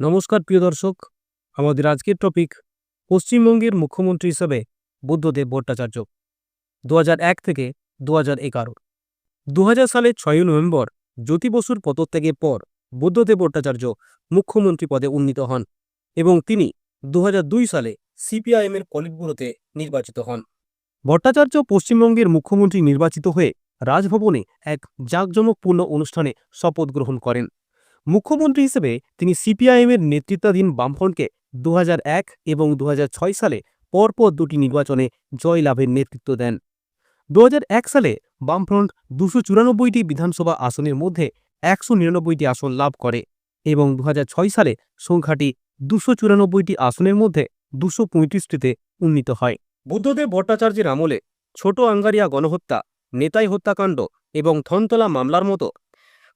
নমস্কার, প্রিয় দর্শক। আমাদের আজকের টপিক পশ্চিমবঙ্গের মুখ্যমন্ত্রী হিসেবে বুদ্ধদেব ভট্টাচার্য দু এক থেকে দু হাজার এগারো। দু সালের ছয়ই নভেম্বর জ্যোতি বসুর পদত্যাগের পর বুদ্ধদেব ভট্টাচার্য মুখ্যমন্ত্রী পদে উন্নীত হন এবং তিনি দু হাজার দুই সালে সিপিআইএমের পলিটব্যুরোতে নির্বাচিত হন। ভট্টাচার্য পশ্চিমবঙ্গের মুখ্যমন্ত্রী নির্বাচিত হয়ে রাজভবনে এক জাঁকজমকপূর্ণ অনুষ্ঠানে শপথ গ্রহণ করেন। মুখ্যমন্ত্রী হিসেবে তিনি সিপিআইএমের নেতৃত্বাধীন বামফ্রন্টকে দু হাজার এক এবং দু হাজার ছয় সালে পরপর দুটি নির্বাচনে জয়লাভের নেতৃত্ব দেন। দু হাজার এক সালে বামফ্রন্ট দুশো চুরানব্বইটি বিধানসভা আসনের মধ্যে একশো নিরানব্বইটি আসন লাভ করে এবং দু হাজার ছয় সালে সংখ্যাটি দুশো চুরানব্বইটি আসনের মধ্যে দুশো পঁয়ত্রিশটিতে উন্নীত হয়। বুদ্ধদেব ভট্টাচার্যের আমলে ছোট আঙ্গারিয়া গণহত্যা, নেতাই হত্যাকাণ্ড এবং থনতলা মামলার মতো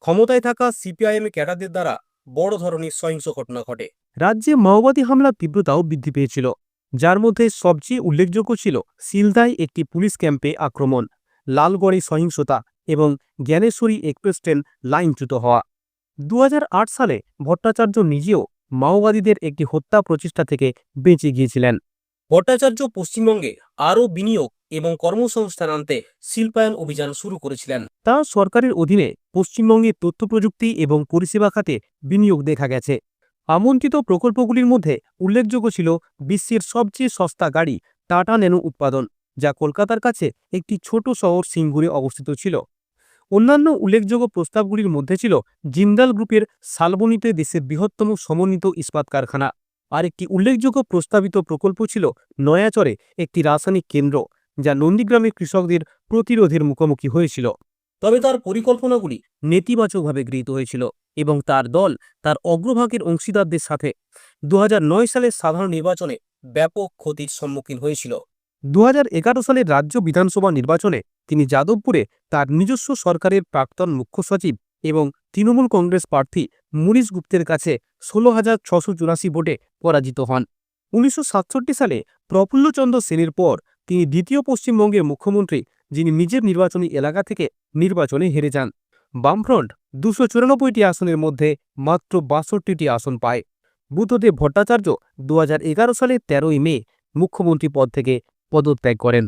ক্ষমতায় থাকা সিপিআইএম ক্যাডারদের দ্বারা বড় ধরনের সহিংস ঘটনা ঘটে। রাজ্যে মাওবাদী হামলার তীব্রতাও বৃদ্ধি পেয়েছিল। যার মধ্যে সবচেয়ে উল্লেখযোগ্য ছিল সিলদায় একটি পুলিশ ক্যাম্পে আক্রমণ লালগড়ে সহিংসতা এবং জ্ঞানেশ্বরী এক্সপ্রেস ট্রেন লাইনচ্যুত হওয়া। দু হাজার আট সালে ভট্টাচার্য নিজেও মাওবাদীদের একটি হত্যা প্রচেষ্টা থেকে বেঁচে গিয়েছিলেন। ভট্টাচার্য পশ্চিমবঙ্গে আরও বিনিয়োগ এবং কর্মসংস্থান আনতে শিল্পায়ন অভিযান শুরু করেছিলেন। তাঁর সরকারের অধীনে পশ্চিমবঙ্গে তথ্য প্রযুক্তি এবং পরিষেবা খাতে বিনিয়োগ দেখা গেছে। আমন্ত্রিত প্রকল্পগুলির মধ্যে উল্লেখযোগ্য ছিল বিশ্বের সবচেয়ে সস্তা গাড়ি টাটা ন্যানো উৎপাদন, যা কলকাতার কাছে একটি ছোট শহর সিঙ্গুরে অবস্থিত ছিল। অন্যান্য উল্লেখযোগ্য প্রস্তাবগুলির মধ্যে ছিল জিন্দাল গ্রুপের শালবনীতে দেশের বৃহত্তম সমন্বিত ইস্পাত কারখানা। আর একটি উল্লেখযোগ্য প্রস্তাবিত প্রকল্প ছিল নয়াচরে একটি রাসায়নিক কেন্দ্র যা নন্দীগ্রামের কৃষকদের প্রতিরোধের মুখোমুখি হয়েছিল। তবে তার পরিকল্পনাগুলি নেতিবাচকভাবে গৃহীত হয়েছিল এবং তার দল তার অগ্রভাগের অংশীদারদের সাথে দু সালের সাধারণ নির্বাচনে ব্যাপক ক্ষতির সম্মুখীন হয়েছিল। দু হাজার এগারো সালের রাজ্য বিধানসভা নির্বাচনে তিনি যাদবপুরে তার নিজস্ব সরকারের প্রাক্তন মুখ্য সচিব এবং তৃণমূল কংগ্রেস প্রার্থী মুনিশ গুপ্তের কাছে ষোলো হাজার ছশো চুরাশি ভোটে পরাজিত হন। উনিশশো সাতষট্টি সালে প্রফুল্লচন্দ্র সেনের পর তিনি দ্বিতীয় পশ্চিমবঙ্গের মুখ্যমন্ত্রী, যিনি নিজের নির্বাচনী এলাকা থেকে নির্বাচনে হেরে যান। বামফ্রন্ট দুশো চুরানব্বইটি আসনের মধ্যে মাত্র বাষট্টিটি আসন পায়। বুদ্ধদেব ভট্টাচার্য দু সালে তেরোই মে মুখ্যমন্ত্রী পদ থেকে পদত্যাগ করেন।